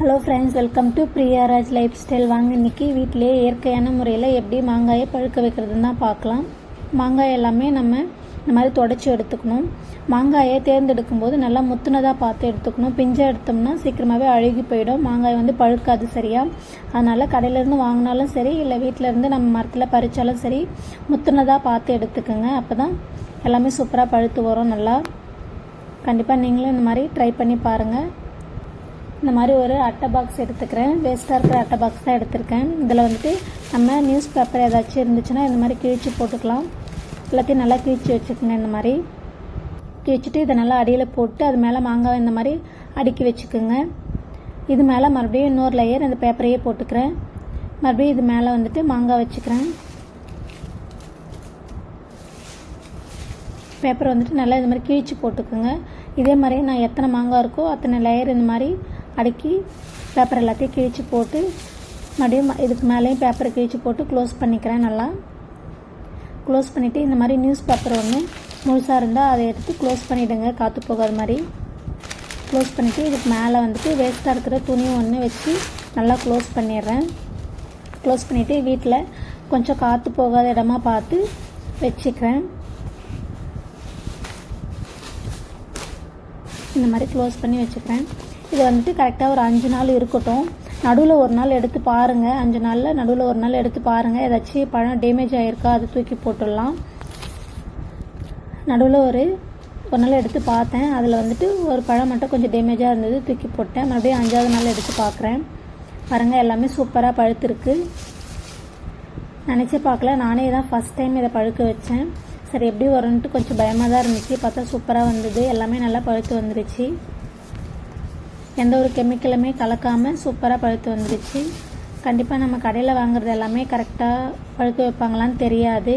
Hello friends welcome to Priyaraj life style வாங்க இன்னைக்கு வீட்டிலேயே இயற்கையான முறையில் எப்படி மாங்காயை பழுக்க வைக்கிறதுன்னு தான் பார்க்கலாம். மாங்காய் எல்லாமே நம்ம இந்த மாதிரி தொடச்சி எடுத்துக்கணும். மாங்காயை தேர்ந்தெடுக்கும் போது நல்லா முத்துனதாக பார்த்து எடுத்துக்கணும். பிஞ்சை எடுத்தோம்னா சீக்கிரமாகவே அழுகி போயிடும். மாங்காய் வந்து பழுக்காது சரியா. அதனால் கடையிலேருந்து வாங்கினாலும் சரி இல்லை வீட்டிலேருந்து நம்ம மரத்தில் பறித்தாலும் சரி முத்துனதாக பார்த்து எடுத்துக்கோங்க. அப்போ தான் எல்லாமே சூப்பராக பழுத்து வரும் நல்லா. கண்டிப்பாக நீங்களும் இந்த மாதிரி ட்ரை பண்ணி பாருங்கள் இந்த மாதிரி ஒரு அட்டை பாக்ஸ் எடுத்துக்கிறேன். வேஸ்ட்டாக இருக்கிற அட்டை பாக்ஸ் தான் எடுத்திருக்கேன். இதில் வந்துட்டு நம்ம நியூஸ் பேப்பர் ஏதாச்சும் இருந்துச்சுன்னா இந்த மாதிரி கிழிச்சு போட்டுக்கலாம். எல்லாத்தையும் நல்லா கிழிச்சு வச்சுக்கோங்க இந்த மாதிரி. கிழிச்சிட்டு இதை நல்லா அடியில் போட்டு அது மேலே மாங்காய் இந்த மாதிரி அடுக்கி வச்சுக்கோங்க. இது மேலே மறுபடியும் இன்னொரு லேயர் இந்த பேப்பரையே போட்டுக்கிறேன். மறுபடியும் இது மேலே வந்துட்டு மாங்காய் வச்சுக்கிறேன். பேப்பர் வந்துட்டு நல்லா இந்த மாதிரி கிழிச்சு போட்டுக்கோங்க. இதே மாதிரி நான் எத்தனை மாங்காய் இருக்கோ அத்தனை லேயர் இந்த மாதிரி அடுக்கி பேப்பர் எல்லாத்தையும் கிழிச்சு போட்டு மறுபடியும் இதுக்கு மேலேயும் பேப்பரை கிழிச்சு போட்டு க்ளோஸ் பண்ணிக்கிறேன் நல்லா. க்ளோஸ் பண்ணிவிட்டு இந்த மாதிரி நியூஸ் பேப்பர் ஒன்று முழுசாக இருந்தால் அதை எடுத்து க்ளோஸ் பண்ணிவிடுங்க காற்று போகாத மாதிரி. க்ளோஸ் பண்ணிவிட்டு இதுக்கு மேலே வந்துட்டு வேஸ்ட்டாக இருக்கிற துணி ஒன்று வச்சு நல்லா க்ளோஸ் பண்ணிடுறேன். க்ளோஸ் பண்ணிவிட்டு வீட்டில் கொஞ்சம் காற்று போகாத இடமா பார்த்து வச்சுக்கிறேன். இந்த மாதிரி க்ளோஸ் பண்ணி வச்சுக்கிறேன். இது வந்துட்டு கரெக்டாக ஒரு அஞ்சு நாள் இருக்கட்டும். நடுவில் ஒரு நாள் எடுத்து பாருங்கள் அஞ்சு நாளில் நடுவில் ஒரு நாள் எடுத்து பாருங்கள் ஏதாச்சும் பழம் டேமேஜ் ஆகிருக்கா அதை தூக்கி போட்டுடலாம். நடுவில் ஒரு ஒரு நாள் எடுத்து பார்த்தேன். அதில் வந்துட்டு ஒரு பழம் மட்டும் கொஞ்சம் டேமேஜாக இருந்தது தூக்கி போட்டேன். மறுபடியும் அஞ்சாவது நாள் எடுத்து பார்க்குறேன். பாருங்கள் எல்லாமே சூப்பராக பழுத்துருக்கு. நினச்சே பார்க்கல. நானே தான் ஃபஸ்ட் டைம் இதை பழுக்க வச்சேன். சரி எப்படி வரும்ன்ட்டு கொஞ்சம் பயமாக தான் இருந்துச்சு. பார்த்தா சூப்பராக வந்தது. எல்லாமே நல்லா பழுத்து வந்துருச்சு. எந்த ஒரு கெமிக்கலுமே கலக்காமல் சூப்பராக பழுத்து வந்துடுச்சு கண்டிப்பாக நம்ம கடையில் வாங்குறது எல்லாமே கரெக்டாக பழுக்க வைப்பாங்களான்னு தெரியாது.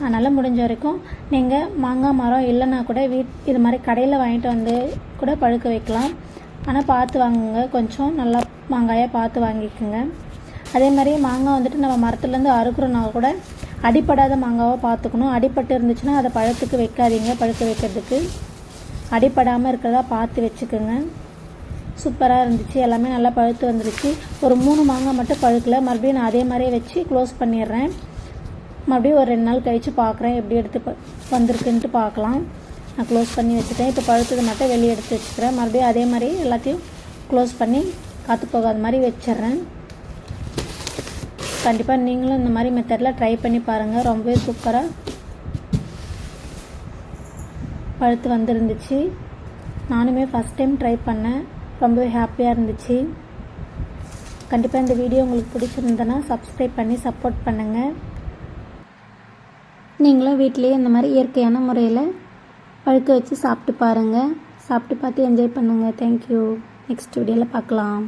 அதனால் முடிஞ்ச வரைக்கும் நீங்கள் மாங்காய் மரம் இல்லைன்னா கூட வீட் இது மாதிரி கடையில் வாங்கிட்டு வந்து கூட பழுக்க வைக்கலாம். ஆனால் பார்த்து வாங்குங்க. கொஞ்சம் நல்லா மாங்காயாக பார்த்து வாங்கிக்கோங்க. அதே மாதிரி மாங்காய் வந்துட்டு நம்ம மரத்துலேருந்து அறுக்குறோன்னா கூட அடிப்படாத மாங்காவாக பார்த்துக்கணும். அடிப்பட்டு இருந்துச்சுன்னா அதை பழத்துக்கு வைக்காதீங்க பழுக்க வைக்கிறதுக்கு. அடிப்படாமல் இருக்கிறதா பார்த்து வச்சுக்கோங்க. சூப்பராக இருந்துச்சு. எல்லாமே நல்லா பழுத்து வந்துருச்சு. ஒரு மூணு மாங்காய் மட்டும் பழுக்கல. மறுபடியும் நான் அதே மாதிரியே வச்சு க்ளோஸ் பண்ணிடுறேன். மறுபடியும் ஒரு ரெண்டு நாள் கழித்து பார்க்குறேன் எப்படி எடுத்து ப வந்திருக்குன்ட்டு பார்க்கலாம் நான் க்ளோஸ் பண்ணி வச்சுட்டேன். இப்போ பழுத்தது மட்டும் வெளியே எடுத்து வச்சுக்கிறேன். மறுபடியும் அதே மாதிரி எல்லாத்தையும் க்ளோஸ் பண்ணி காற்று போகாத மாதிரி வச்சிடுறேன். கண்டிப்பாக நீங்களும் இந்த மாதிரி மெத்தடில் ட்ரை பண்ணி பாருங்கள் ரொம்பவே சூப்பராக பழுத்து வந்துருந்துச்சு. நானுமே ஃபஸ்ட் டைம் ட்ரை பண்ணேன். ரொம்பவே ஹாப்பியாக இருந்துச்சு. கண்டிப்பாக இந்த வீடியோ உங்களுக்கு பிடிச்சிருந்ததுன்னா சப்ஸ்கிரைப் பண்ணி சப்போர்ட் பண்ணுங்கள் நீங்களும் வீட்டிலேயே இந்த மாதிரி இயற்கையான முறையில் பழுக்க வச்சு சாப்பிட்டு பாருங்கள் சாப்பிட்டு பார்த்து என்ஜாய் பண்ணுங்கள் தேங்க்யூ நெக்ஸ்ட் வீடியோவில் பார்க்கலாம்.